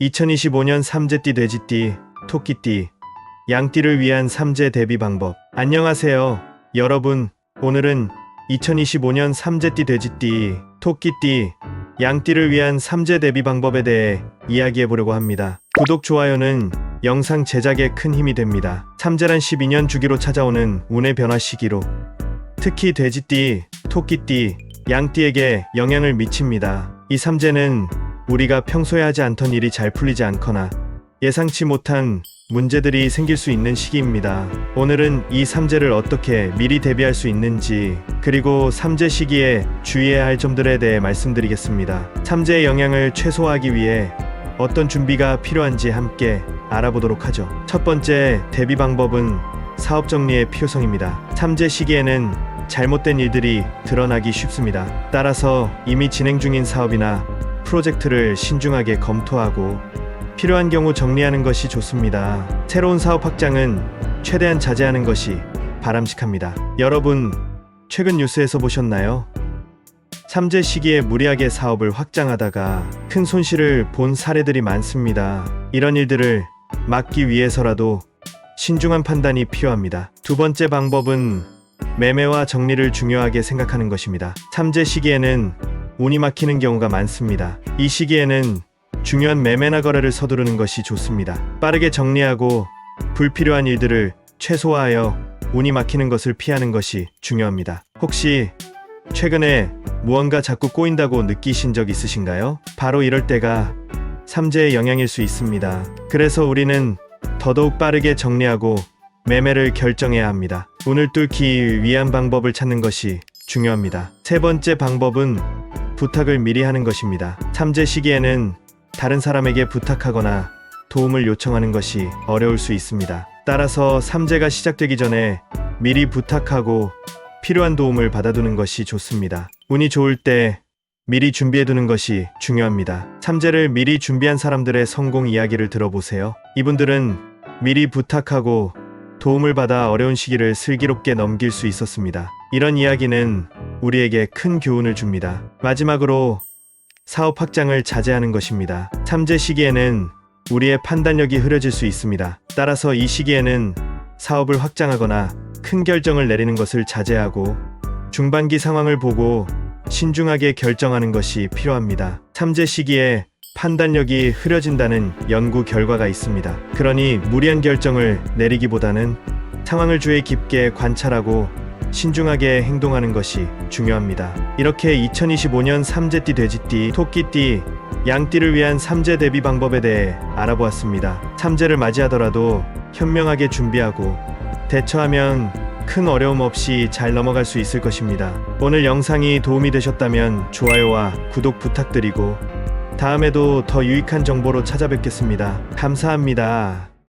2025년 삼재띠 돼지띠, 토끼띠, 양띠를 위한 삼재 대비 방법. 안녕하세요. 여러분, 오늘은 2025년 삼재띠 돼지띠, 토끼띠, 양띠를 위한 삼재 대비 방법에 대해 이야기해 보려고 합니다. 구독, 좋아요는 영상 제작에 큰 힘이 됩니다. 삼재란 12년 주기로 찾아오는 운의 변화 시기로 특히 돼지띠, 토끼띠, 양띠에게 영향을 미칩니다. 이 삼재는 우리가 평소에 하지 않던 일이 잘 풀리지 않거나 예상치 못한 문제들이 생길 수 있는 시기입니다. 오늘은 이 삼재를 어떻게 미리 대비할 수 있는지 그리고 삼재 시기에 주의해야 할 점들에 대해 말씀드리겠습니다. 삼재의 영향을 최소화하기 위해 어떤 준비가 필요한지 함께 알아보도록 하죠. 첫 번째 대비 방법은 사업 정리의 필요성입니다. 삼재 시기에는 잘못된 일들이 드러나기 쉽습니다. 따라서 이미 진행 중인 사업이나 프로젝트를 신중하게 검토하고 필요한 경우 정리하는 것이 좋습니다. 새로운 사업 확장은 최대한 자제하는 것이 바람직합니다. 여러분, 최근 뉴스에서 보셨나요? 삼재 시기에 무리하게 사업을 확장하다가 큰 손실을 본 사례들이 많습니다. 이런 일들을 막기 위해서라도 신중한 판단이 필요합니다. 두 번째 방법은 매매와 정리를 중요하게 생각하는 것입니다. 삼재 시기에는 운이 막히는 경우가 많습니다. 이 시기에는 중요한 매매나 거래를 서두르는 것이 좋습니다. 빠르게 정리하고 불필요한 일들을 최소화하여 운이 막히는 것을 피하는 것이 중요합니다. 혹시 최근에 무언가 자꾸 꼬인다고 느끼신 적 있으신가요? 바로 이럴 때가 삼재의 영향일 수 있습니다. 그래서 우리는 더더욱 빠르게 정리하고 매매를 결정해야 합니다. 운을 뚫기 위한 방법을 찾는 것이 중요합니다. 세 번째 방법은 부탁을 미리 하는 것입니다. 삼재 시기에는 다른 사람에게 부탁하거나 도움을 요청하는 것이 어려울 수 있습니다. 따라서 삼재가 시작되기 전에 미리 부탁하고 필요한 도움을 받아두는 것이 좋습니다. 운이 좋을 때 미리 준비해두는 것이 중요합니다. 삼재를 미리 준비한 사람들의 성공 이야기를 들어보세요. 이분들은 미리 부탁하고 도움을 받아 어려운 시기를 슬기롭게 넘길 수 있었습니다. 이런 이야기는 우리에게 큰 교훈을 줍니다. 마지막으로 사업 확장을 자제하는 것입니다. 삼재 시기에는 우리의 판단력이 흐려질 수 있습니다. 따라서 이 시기에는 사업을 확장하거나 큰 결정을 내리는 것을 자제하고 중반기 상황을 보고 신중하게 결정하는 것이 필요합니다. 삼재 시기에 판단력이 흐려진다는 연구 결과가 있습니다. 그러니 무리한 결정을 내리기보다는 상황을 주의 깊게 관찰하고 신중하게 행동하는 것이 중요합니다. 이렇게 2025년 삼재띠, 돼지띠, 토끼띠, 양띠를 위한 삼재 대비 방법에 대해 알아보았습니다. 삼재를 맞이하더라도 현명하게 준비하고 대처하면 큰 어려움 없이 잘 넘어갈 수 있을 것입니다. 오늘 영상이 도움이 되셨다면 좋아요와 구독 부탁드리고 다음에도 더 유익한 정보로 찾아뵙겠습니다. 감사합니다.